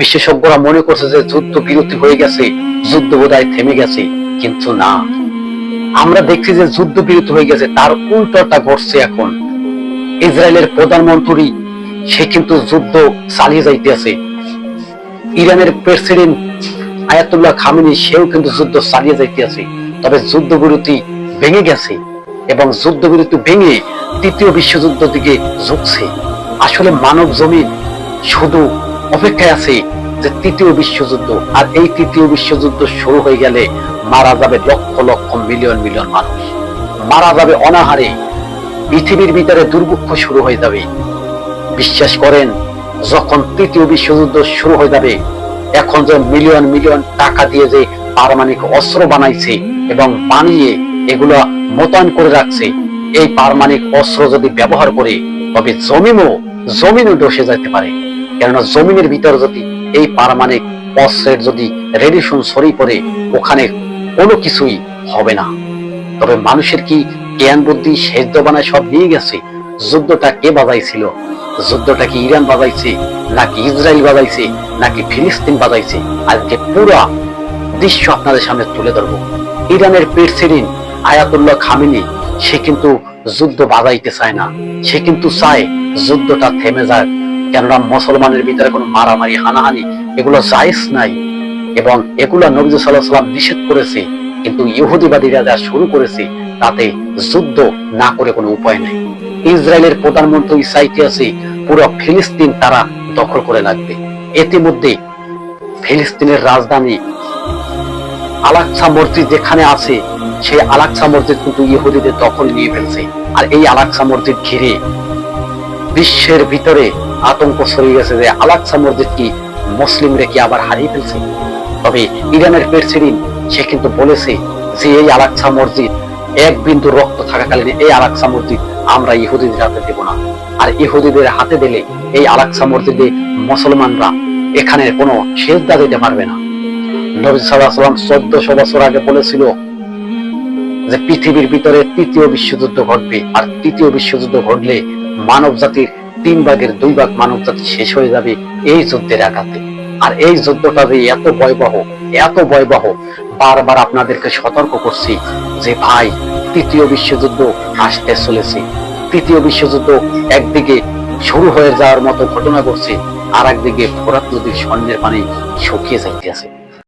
বিশেষজ্ঞরা মনে করছে যে যুদ্ধ বিরতি হয়ে গেছে, যুদ্ধ বোধহয় থেমে গেছে, কিন্তু না। আমরা দেখছি যে যুদ্ধ বিরতি হয়ে গেছে, তার উল্টোটা ঘটছে এখন। ইসরায়েলের প্রধানমন্ত্রী, সে কিন্তু যুদ্ধ চালিয়ে যাইতেছে। ইরানের প্রেসিডেন্ট আয়াতুল্লাহ খামিনি, সেও কিন্তু যুদ্ধ চালিয়ে যাইতেছে। তবে যুদ্ধ বিরতি ভেঙে গেছে এবং যুদ্ধ বিরতি ভেঙে তৃতীয় বিশ্বযুদ্ধ দিকে ঝুঁকছে। আসলে মানব জমিন শুধু অপেক্ষায় আছে যে তৃতীয় বিশ্বযুদ্ধ, আর এই তৃতীয় বিশ্বযুদ্ধ শুরু হয়ে গেলে মারা যাবে লক্ষ লক্ষ মিলিয়ন মিলিয়ন মানুষ। মারা যাবে অনাহারে, পৃথিবীর ভিতরে দুর্ভিক্ষ শুরু হয়ে যাবে। বিশ্বাস করেন, যখন তৃতীয় বিশ্বযুদ্ধ শুরু হয়ে যাবে, এখন যে মিলিয়ন মিলিয়ন টাকা দিয়ে যে পারমাণবিক অস্ত্র বানাইছে এবং বানিয়ে এগুলো মোতায়েন করে রাখছে, এই পারমাণবিক অস্ত্র যদি ব্যবহার করে, তবে জমিনও জমিনও ডসে যেতে পারে। কেননা জমিনের ভিতর যদি এই পারমাণবিক অস্ত্রের যদি রেডিয়েশন ছড়িয়ে পড়ে, ওখানে কোনো কিছুই হবে না। তবে মানুষের কি জ্ঞান, বুদ্ধি, সেদ্ধ বানায় সব নিয়ে গেছে? যুদ্ধটা কে বাজাইছিল? যুদ্ধটা কি ইরান বাজাইছে, নাকি ইসরায়েল বাজাইছে, নাকি ফিলিস্তিন বাজাইছে? আজকে পুরো দৃশ্য আপনাদের সামনে তুলে ধরবো। ইরানের প্রেসিডেন্ট আয়াতুল্লাহ খামিনি, সে কিন্তু যুদ্ধ বাজাইতে চায় না। সে কিন্তু চায় যুদ্ধটা থেমে যাক। কেননা মুসলমানের ভিতরে কোনো মারামারি, হানাহানি এগুলো জায়েজ নাই। এবং এগুলো নবী সাল্লাহ সাল্লাম নিষেধ করেছে, কিন্তু ইহুদিবাদীরা যা শুরু করেছে, তাতে যুদ্ধ না করে কোনো উপায় নেই। ইসরায়েলের প্রধানমন্ত্রী আছে, পুরো ফিলিস্তিন তারা দখল করে রাখবে। ইতিমধ্যে ফিলিস্তিনের রাজধানী আলাকসা মসজিদ যেখানে আছে, সেই আলাকসা মসজিদ কিন্তু ইহুদিদের দখল নিয়ে ফেলছে। আর এই আলাকসা মসজিদ ঘিরে বিশ্বের ভিতরে আতঙ্ক ছড়িয়ে গেছে যে আলাকসা মসজিদ কি মুসলিমরা কি আবার হারিয়ে ফেলছে? তবে ইরানের প্রেসিডেন্ট সে কিন্তু বলেছে যে এই আলাকসা মসজিদ এক বিন্দু রক্ত থাকাকালীন এই আলাকসা মসজিদ আমরা ইহুদিদের হাতে দেব না। আর ইহুদিদের হাতে দিলে এই আলাকসা মসজিদে মুসলমানরা এখানে কোনো সেজদা দিতে পারবে না। নবী সাল্লাহ সাল্লাম চোদ্দশো বছর আগে বলেছিল যে পৃথিবীর ভিতরে তৃতীয় বিশ্বযুদ্ধ ঘটবে, আর তৃতীয় বিশ্বযুদ্ধ ঘটলে মানব জাতির তিন ভাগের দুই ভাগ মানব জাতি শেষ হয়ে যাবে এই যুদ্ধের আঘাতে। আর এই যুদ্ধটা যে এত ভয়াবহ এত ভয়াবহ, বারবার আপনাদেরকে সতর্ক করছি যে ভাই, তৃতীয় বিশ্বযুদ্ধ আসতে চলেছে। তৃতীয় বিশ্বযুদ্ধ একদিকে শুরু হয়ে যাওয়ার মতো ঘটনা ঘটছে আর একদিকে ফোরাত নদীর স্বর্ণের পানি শুকিয়ে যাইতেছে।